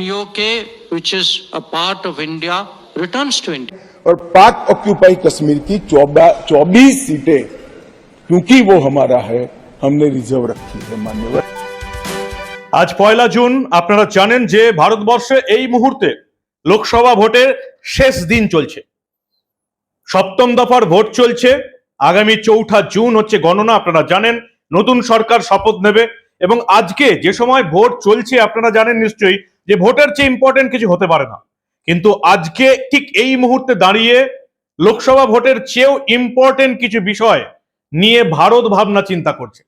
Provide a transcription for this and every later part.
POK, which is a part of India, returns to India. और पाक occupy Kashmir की चौबीस सीटें क्योंकि वो हमारा है हमने रिजर्व रखी है मान्यवर আজ পয়লা জুন আপনারা জানেন যে ভারতবর্ষে এই মুহূর্তে লোকসভা ভোটের শেষ দিন চলছে সপ্তম দফার ভোট চলছে আগামী চৌঠা জুন হচ্ছে গণনা আপনারা জানেন নতুন সরকার শপথ নেবে এবং আজকে যে সময় ভোট চলছে আপনারা জানেন নিশ্চয়ই যে ভোটের চেয়ে ইম্পর্টেন্ট কিছু হতে পারে না। কিন্তু আজকে ঠিক এই মুহূর্তে দাঁড়িয়ে লোকসভা ভোটের চেয়েও ইম্পর্টেন্ট কিছু বিষয় নিয়ে ভারত ভাবনা চিন্তা করছে।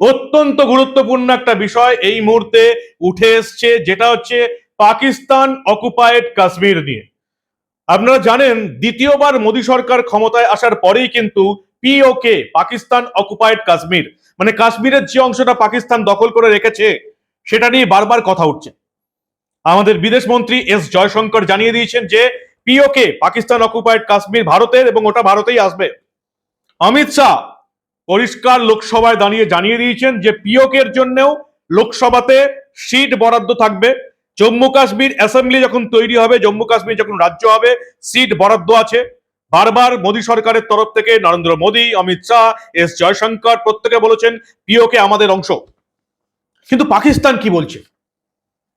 অত্যন্ত গুরুত্বপূর্ণ একটা বিষয় এই মুহূর্তে উঠে এসছে, যেটা হচ্ছে পাকিস্তান অকুপায়েড কাশ্মীর নিয়ে। আপনারা জানেন, দ্বিতীয়বার মোদী সরকার ক্ষমতায় আসার পরেই কিন্তু পিওকে পাকিস্তান অকুপায়েড কাশ্মীর মানে কাশ্মীরের যে অংশটা পাকিস্তান দখল করে রেখেছে, সেটা নিয়ে বারবার কথা উঠছে। আমাদের বিদেশ মন্ত্রী এস জয়শঙ্কর জানিয়ে দিয়েছেন যে পিওকে পাকিস্তান অকুপায়েড কাশ্মীর ভারতের এবং ওটা ভারতেই আসবে। অমিত শাহ পরিষ্কার লোকসভায় দাঁড়িয়ে জানিয়ে দিয়েছেন যে পিওকের জন্যও লোকসভাতে সিট বরাদ্দ থাকবে। জম্মু কাশ্মীর অ্যাসেম্বলি যখন তৈরি হবে, জম্মু কাশ্মীর যখন রাজ্য হবে, সিট বরাদ্দ আছে। বারবার মোদী সরকারের তরফ থেকে নরেন্দ্র মোদী, অমিত শাহ, এস জয়শঙ্কর প্রত্যেকে বলেছেন পিওকে আমাদের অংশ। কিন্তু পাকিস্তান কি বলছে?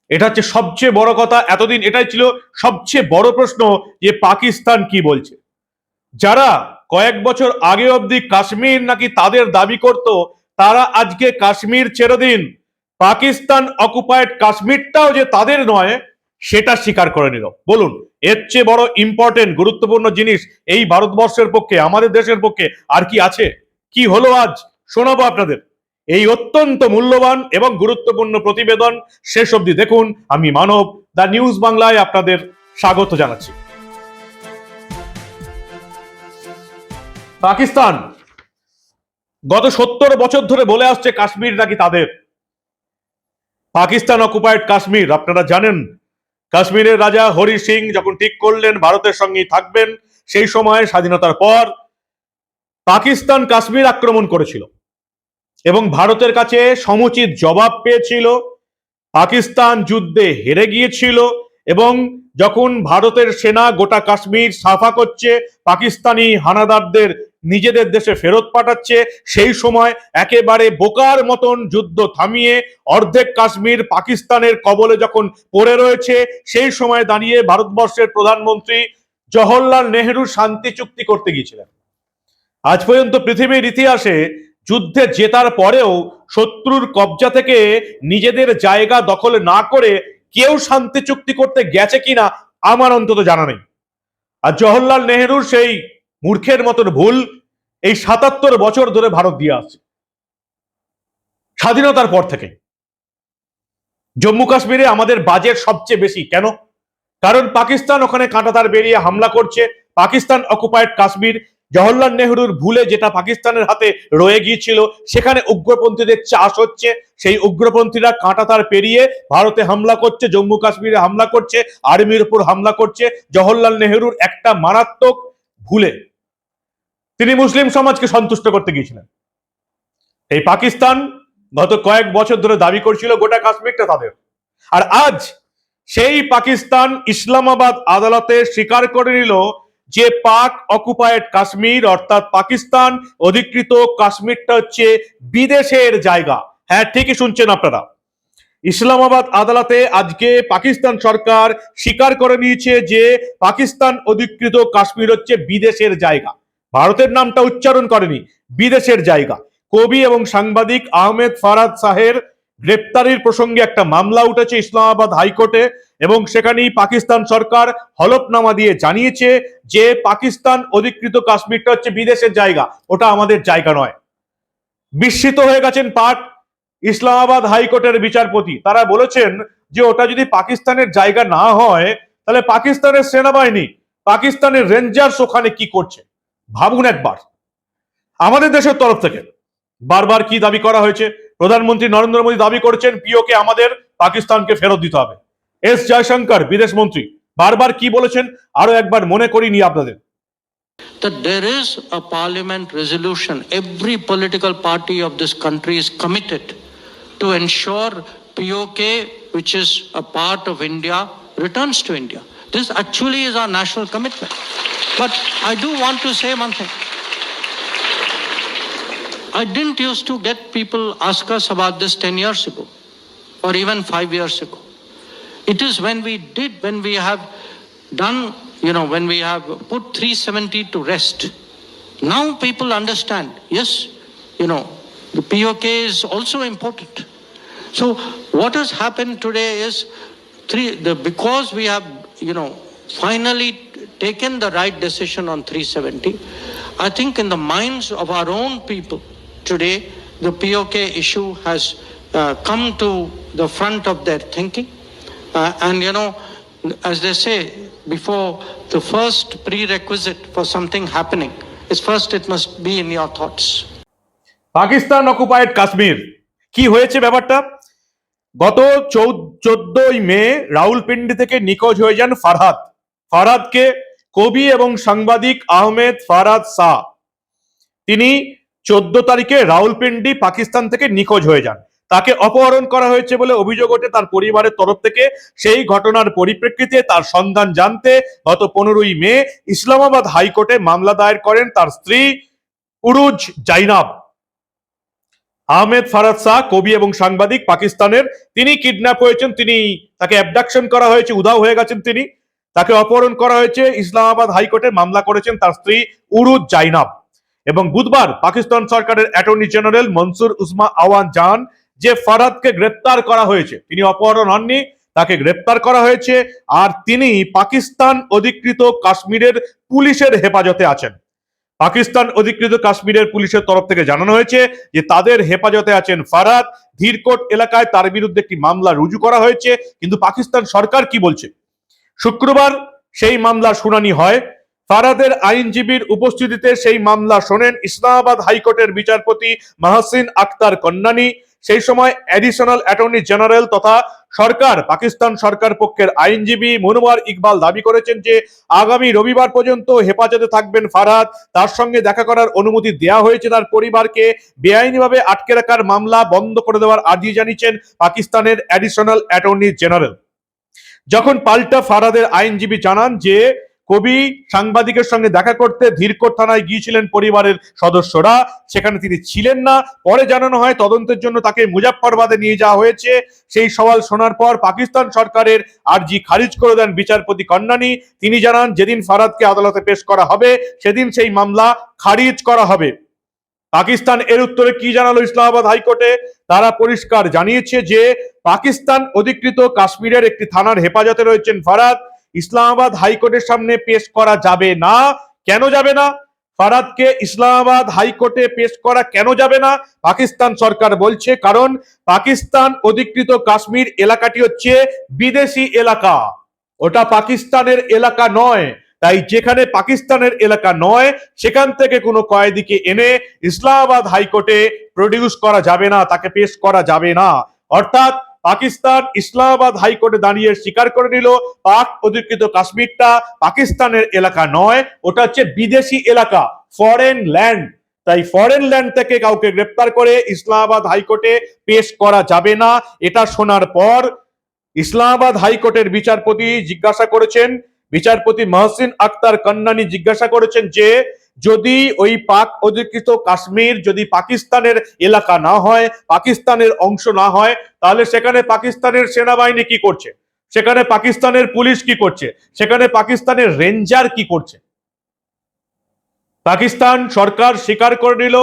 এটা হচ্ছে সবচেয়ে বড় কথা, এতদিন এটাই ছিল সবচেয়ে বড় প্রশ্ন যে পাকিস্তান কি বলছে। যারা কয়েক বছর আগে অবধি কাশ্মীর নাকি তাদের দাবি করত, তারা আজকে কাশ্মীর ছেড়ে দিন। পাকিস্তান অকুপায়েড কাশ্মীরটাও যে তাদের নয়, সেটা স্বীকার করে নিল। বলুন, এর চেয়ে বড় ইম্পর্টেন্ট গুরুত্বপূর্ণ জিনিস এই ভারতবর্ষের পক্ষে, আমাদের দেশের পক্ষে আর কি আছে? কি হলো আজ? শোনাবো আপনাদের। এই অত্যন্ত মূল্যবান এবং গুরুত্বপূর্ণ প্রতিবেদন শেষ অবধি দেখুন। আমি মানব, দ্য নিউজ বাংলায় আপনাদের স্বাগত জানাচ্ছি। পাকিস্তান, গত সত্তর বছর ধরে বলে আসছে কাশ্মীর নাকি তাদের। পাকিস্তান অকুপায়েড কাশ্মীর, আপনারা জানেন, কাশ্মীরের রাজা হরি সিং যখন ঠিক করলেন ভারতের সঙ্গেই থাকবেন, সেই সময় স্বাধীনতার পর পাকিস্তান কাশ্মীর আক্রমণ করেছিল। এবং ভারতের কাছে সমুচিত জবাব পেয়েছিল। পাকিস্তান যুদ্ধে হেরে গিয়েছিল এবং যখন ভারতের সেনা গোটা কাশ্মীর সাফা করছে, পাকিস্তানি হানাদারদের নিজেদের দেশে ফেরত পাঠাচ্ছে, সেই সময় একেবারে বোকার মতন যুদ্ধ থামিয়ে অর্ধেক কাশ্মীর পাকিস্তানের কবলে যখন পড়ে রয়েছে, সেই সময় দাঁড়িয়ে ভারতবর্ষের প্রধানমন্ত্রী জওহরলাল নেহেরু শান্তি চুক্তি করতে গিয়েছিলেন। আজ পর্যন্ত পৃথিবীর ইতিহাসে যুদ্ধে জেতার পরেও শত্রুর কবজা থেকে নিজেদের জায়গা দখল না করে কেউ শান্তি চুক্তি করতে গেছে কিনা আমার অন্তত জানা নেই। আর জওহরলাল নেহেরুর সেই মূর্খের মতন ভুল এই সাতাত্তর বছর ধরে ভারত দিয়ে আসছে। স্বাধীনতার পর থেকে। জম্মু কাশ্মীরে আমাদের বাজেট সবচেয়ে বেশি। কেন? কারণ পাকিস্তান ওখানে কাঁটাতার বেরিয়ে হামলা করছে। পাকিস্তান অকুপায়েড কাশ্মীর। জওহরলাল নেহরুর ভুলে যেটা পাকিস্তানের হাতে রয়ে গিয়েছিল, সেখানে উগ্রপন্থীদের চাষ হচ্ছে। সেই উগ্রপন্থীরা কাঁটাতার পেরিয়ে ভারতে হামলা করছে, জম্মু কাশ্মীরে হামলা করছে, আর্মির উপর হামলা করছে। জওহরলাল নেহরুর একটা মারাত্মক ভুলে তিনি মুসলিম সমাজকে সন্তুষ্ট করতে গিয়েছিলেন। এই পাকিস্তান গত কয়েক বছর ধরে দাবি করছিল গোটা কাশ্মীরটা তাদের। আর আজ সেই পাকিস্তান ইসলামাবাদ আদালতে স্বীকার করে নিল যে পাক অকুপায়েড কাশ্মীর, অর্থাৎ পাকিস্তান, অধিকৃত কাশ্মীরটা হচ্ছে বিদেশের জায়গা। হ্যাঁ ঠিকই শুনছেন আপনারা। ইসলামাবাদ আদালতে আজকে পাকিস্তান সরকার স্বীকার করে নিয়েছে যে পাকিস্তান অধিকৃত কাশ্মীর হচ্ছে বিদেশের জায়গা। ভারতের নামটা উচ্চারণ করেনি, বিদেশের জায়গা। কবি এবং সাংবাদিক আহমেদ ফারাদ সাহের গ্রেপ্তারির প্রসঙ্গে একটা মামলা উঠেছে ইসলামাবাদ হাইকোর্টে এবং সেখানেই পাকিস্তান সরকার হলফনামা দিয়ে জানিয়েছে যে পাকিস্তান অধিকৃত কাশ্মীরটা হচ্ছে বিদেশের জায়গা, ওটা আমাদের জায়গা নয়। বিস্মিত হয়ে গেছেন পাক ইসলামাবাদ হাইকোর্টের বিচারপতি। তারা বলেছেন যে ওটা যদি পাকিস্তানের জায়গা না হয়, তাহলে পাকিস্তানের সেনাবাহিনী, পাকিস্তানের রেঞ্জার্স ওখানে কি করছে? ভাবুন একবার। আমাদের দেশের তরফ থেকে বারবার কি দাবি করা হয়েছে? প্রধানমন্ত্রী নরেন্দ্র মোদী দাবি করেছেন পিওকে আমাদের পাকিস্তানকে ফেরত দিতে হবে এস জয়শঙ্কর বিদেশ মন্ত্রী বারবার কি বলেছেন আরও একবার মনে করিনি আপনাদের That there is a parliament resolution. Every political party of this country is committed to ensure POK, which is a part of India, returns to India. This actually is our national commitment. But I do want to say one thing. I didn't used to get people ask us about this 10 years ago or even five years ago. It is when we did, when we have done, you know, when we have put 370 to rest. Now people understand, yes, you know, the POK is also important. So what has happened today is three, the, because we have, you know, finally taken the right decision on 370, I think in the minds of our own people today, the POK issue has uh, come to the front of their thinking. Uh, and you know, as they say, before the first prerequisite for something happening is first it must be in your thoughts. Pakistan occupied Kashmir কি হয়েছে ব্যাপারটা গত চোদ্দই মে রাউলপিন্ডি থেকে নিখোঁজ হয়ে যান ফারহাদ ফারহাদকে কবি এবং সাংবাদিক আহমেদ ফারাদ শাহ তিনি চোদ্দ তারিখে রাউলপিন্ডি পাকিস্তান থেকে নিখোঁজ হয়ে যান। তাকে অপহরণ করা হয়েছে বলে অভিযোগ ওঠে তার পরিবারের তরফ থেকে। সেই ঘটনার পরিপ্রেক্ষিতে তার সন্ধান জানতে গত পনেরোই মে ইসলামাবাদ হাইকোর্টে মামলা দায়ের করেন তার স্ত্রী উরুজ জাইনাব। আহমেদ ফারাদ শাহ, কবি এবং সাংবাদিক পাকিস্তানের, তিনি কিডন্যাপ হয়েছেন, তিনি তাকে অ্যাবডাকশন করা হয়েছে, উধাও হয়ে গেছেন তিনি। তাকে অপহরণ করা হয়েছে, ইসলামাবাদ হাইকোর্টে মামলা করেছেন তার স্ত্রী উরুজ জাইনাব। এবং বুধবার পাকিস্তান সরকারের অ্যাটর্নি জেনারেল মনসুর উসমা আওয়ান জান যে ফারাদকে গ্রেপ্তার করা হয়েছে, তিনি অপহরণ হননি, তাকে গ্রেপ্তার করা হয়েছে, আর তিনি পাকিস্তান অধিকৃত কাশ্মীরের পুলিশের হেফাজতে আছেন। পাকিস্তান অধিকৃত কাশ্মীরের পুলিশের তরফ থেকে জানানো হয়েছে যে তাদের হেফাজতে আছেন ফারাদ। ধীরকোট এলাকায় তার বিরুদ্ধে একটি মামলা রুজু করা হয়েছে, কিন্তু পাকিস্তান সরকার কি বলছে? শুক্রবার সেই মামলা শুনানি হয়। ফারাদের আইনজীবীর উপস্থিতিতে সেই মামলা শোনেন ইসলামাবাদ হাইকোর্টের বিচারপতি মাহসিন আক্তার কন্নানি। সেই সময় অ্যাডিশনাল অ্যাটর্নি জেনারেল তথা সরকার, পাকিস্তান সরকার পক্ষের আইনজীবী মনোয়ার ইকবাল দাবি করেছেন যে, আগামী রবিবার পর্যন্ত হেফাজতে থাকবেন ফারহাদ তার সঙ্গে দেখা করার অনুমতি দেওয়া হয়েছে তার পরিবারকে। বেআইনিভাবে আটকে রাখার মামলা বন্ধ করে দেওয়ার আর্জি জানিয়েছেন পাকিস্তানের অ্যাডিশনাল অ্যাটর্নি জেনারেল যখন পাল্টা ফারাদের আইনজীবী জানান যে কবি সাংবাদিকের সঙ্গে দেখা করতে ধীরকোট থানায় গিয়েছিলেন পরিবারের সদস্যরা। সেখানে তিনি ছিলেন না। পরে জানানো হয় তদন্তের জন্য তাকে মুজাফফরবাদে নিয়ে যাওয়া হয়েছে। সেই সওয়াল শোনার পর পাকিস্তান সরকারের আর্জি খারিজ করে দেন বিচারপতি কন্নানি। তিনি জানান, যেদিন ফারাদকে আদালতে পেশ করা হবে, সেদিন সেই মামলা খারিজ করা হবে। পাকিস্তান এর উত্তরে কি জানালো ইসলামাবাদ হাইকোর্টে? তারা পরিষ্কার জানিয়েছে যে পাকিস্তান অধিকৃত কাশ্মীরের একটি থানার হেফাজতে রয়েছেন ফারাদ। ইসলামাবাদ হাইকোর্টের সামনে পেশ করা যাবে না? কেন যাবে না? ফারাদকে ইসলামাবাদ হাইকোর্টে পেশ করা কেন যাবে না? পাকিস্তান সরকার বলছে, কারণ পাকিস্তান অধিকৃত কাশ্মীর এলাকাটি হচ্ছে বিদেশি এলাকা। ওটা পাকিস্তানের এলাকা নয়। তাই যেখানে পাকিস্তানের এলাকা নয়, সেখান থেকে কোনো কয়েদিকে এনে ইসলামাবাদ হাইকোর্টে প্রডিউস করা যাবে না, তাকে পেশ করা যাবে না। অর্থাৎ পাকিস্তান ইসলামাবাদ হাইকোর্টে দাঁড়িয়ে স্বীকার করে নিল, পাক অধিকৃত কাশ্মীরটা পাকিস্তানের এলাকা নয়, ওটা হচ্ছে বিদেশি এলাকা ফরেন ল্যান্ড তাই ফরেন ল্যান্ড থেকে কাউকে গ্রেপ্তার করে ইসলামাবাদ হাইকোর্টে পেশ করা যাবে না। এটা শোনার পর ইসলামাবাদ হাইকোর্টের বিচারপতি জিজ্ঞাসা করেছেন, বিচারপতি মহসিন আক্তার কন্নানি জিজ্ঞাসা করেছেন যে যদি ওই পাক অধিকৃত কাশ্মীর যদি পাকিস্তানের এলাকা না হয়, পাকিস্তানের অংশ না হয়, তাহলে সেখানে পাকিস্তানের সেনাবাহিনী কি করছে? সেখানে পাকিস্তানের পুলিশ কি করছে? সেখানে পাকিস্তানের রেঞ্জার কি করছে? পাকিস্তান সরকার স্বীকার করে নিল,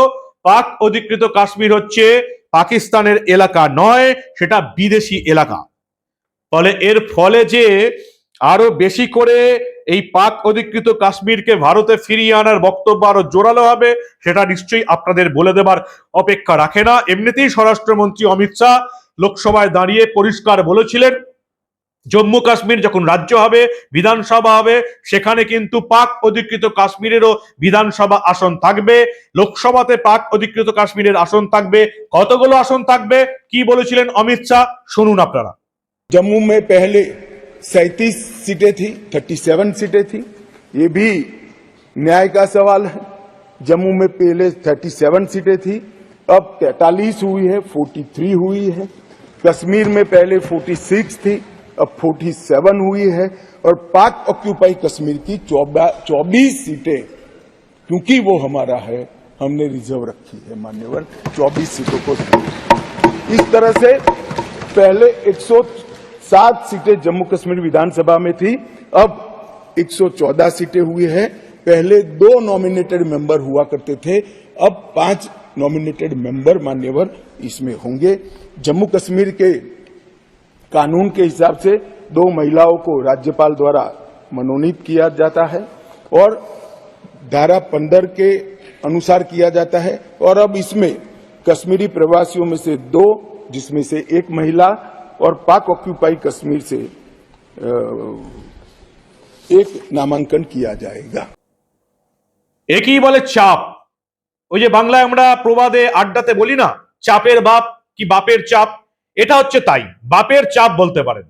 পাক অধিকৃত কাশ্মীর হচ্ছে পাকিস্তানের এলাকা নয়, সেটা বিদেশি এলাকা। ফলে এর ফলে যে আরও বেশি করে এই পাক অধিকৃত কাশ্মীরকে ভারতে ফিরিয়ে আনার বক্তব্য আরও জোরালো হবে, সেটা নিশ্চয়ই আপনাদের বলে দেবার অপেক্ষা রাখে না। এমনিতেই স্বরাষ্ট্রমন্ত্রী অমিত শাহ লোকসভায় দাঁড়িয়ে পরিষ্কার বলেছিলেন, জম্মু কাশ্মীর যখন রাজ্য হবে, বিধানসভা হবে, সেখানে কিন্তু পাক অধিকৃত কাশ্মীরেরও বিধানসভা আসন থাকবে। লোকসভাতে পাক অধিকৃত কাশ্মীরের আসন থাকবে। কতগুলো আসন থাকবে? কি বলেছিলেন অমিত শাহ? শুনুন আপনারা। জম্মু মে পেহলে सैतीस सीटें थी 37 सीटें थी। ये भी न्याय का सवाल है। जम्मू में पहले 37 सीटें थी, अब 43 हुई है 43 हुई है। कश्मीर में पहले 46 थी, अब 47 हुई है। और पाक ऑक्यूपाई कश्मीर की 24 सीटें, क्योंकि वो हमारा है, हमने रिज़र्व रखी है, मान्यवर 24 सीटों को। इस तरह से पहले 107 सीटें जम्मू कश्मीर विधानसभा में थी। अब 114 सीटें हुई है। पहले दो नॉमिनेटेड मेंबर हुआ करते थे। अब पाँच नॉमिनेटेड मेंबर मान्यवर इसमें होंगे। जम्मू कश्मीर के कानून के हिसाब से दो महिलाओं को राज्यपाल द्वारा मनोनीत किया जाता है और धारा पंद्रह के अनुसार किया जाता है। और अब इसमें कश्मीरी प्रवासियों में से दो, जिसमें से एक महिला और पाक ऑक्यूपाई कश्मीर से अ, एक नामांकन किया जाएगा একই বলে চাপ ওই যে বাংলায় আমরা প্রবাদে আড্ডাতে বলি না চাপের বাপ কি বাপের চাপ এটা হচ্ছে তাই বাপের চাপ বলতে পারেন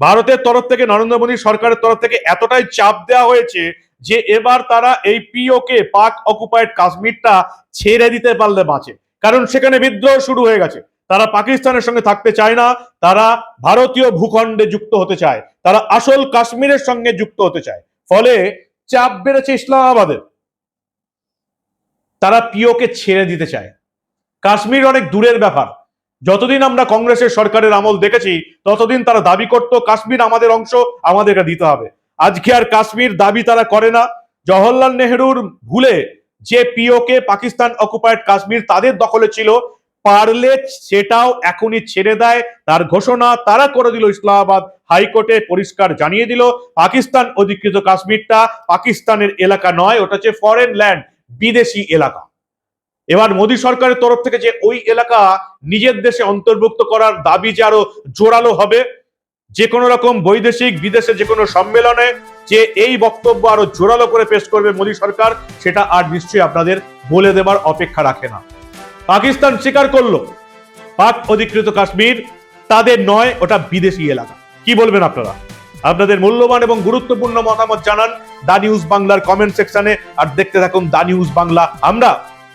ভারতের তরফ থেকে নরেন্দ্র মোদী সরকারের তরফ থেকে এতটাই চাপ দেওয়া হয়েছে যে এবার তারা এই পিওকে পাক অকুপাইড কাশ্মীরটা ছেড়ে দিতে পারলে বাঁচে কারণ সেখানে বিদ্রোহ শুরু হয়ে গেছে তারা পাকিস্তানের সঙ্গে থাকতে চায় না, তারা ভারতীয় ভূখণ্ডে যুক্ত হতে চায়, তারা আসল কাশ্মীরের সঙ্গে যুক্ত হতে চায়। ফলে চাপ বেড়েছে ইসলামাবাদের তারা পিওকে ছেড়ে দিতে চায়। কাশ্মীর অনেক দূরের ব্যাপার। যতদিন আমরা কংগ্রেসের সরকারের আমল দেখেছি, ততদিন তারা দাবি করত, কাশ্মীর আমাদের অংশ, আমাদেরকে দিতে হবে। আজকে আর কাশ্মীর দাবি তারা করে না। জওহরলাল নেহরুর ভুলে যে পিওকে পাকিস্তান অকুপায়েড কাশ্মীর তাদের দখলে ছিল পারলে সেটাও এখনই ছেড়ে দেয়। তার ঘোষণা তারা করে দিল ইসলামাবাদ হাইকোর্টে পরিষ্কার জানিয়ে দিল, পাকিস্তান অধিকৃত কাশ্মীরটা পাকিস্তানের এলাকা নয়, ওটা হচ্ছে ফরেন ল্যান্ড বিদেশি এলাকা। এবার মোদী সরকারের তরফ থেকে যে ওই এলাকা নিজের দেশে অন্তর্ভুক্ত করার দাবি যে আরও জোরালো হবে, যে কোনো রকম বৈদেশিক, বিদেশে যে কোনো সম্মেলনে যে এই বক্তব্য আরও জোরালো করে পেশ করবে মোদী সরকার, সেটা আর নিশ্চয়ই আপনাদের বলে দেবার অপেক্ষা রাখে না। পাকিস্তান স্বীকার করল। পাক অধিকৃত কাশ্মীর, তাদের নয়, ওটা বিদেশি এলাকা। কি বলবেন আপনারা? আপনাদের মূল্যবান এবং গুরুত্বপূর্ণ মতামত জানান দা নিউজ বাংলার কমেন্ট সেকশনে, আর দেখতে থাকুন দা নিউজ বাংলা। আমরা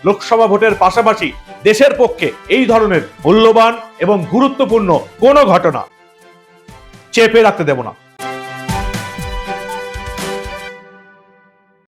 লোকসভা ভোটের পাশাপাশি দেশের পক্ষে এই ধরনের মূল্যবান এবং গুরুত্বপূর্ণ কোনো ঘটনা চেপে রাখতে দেব না।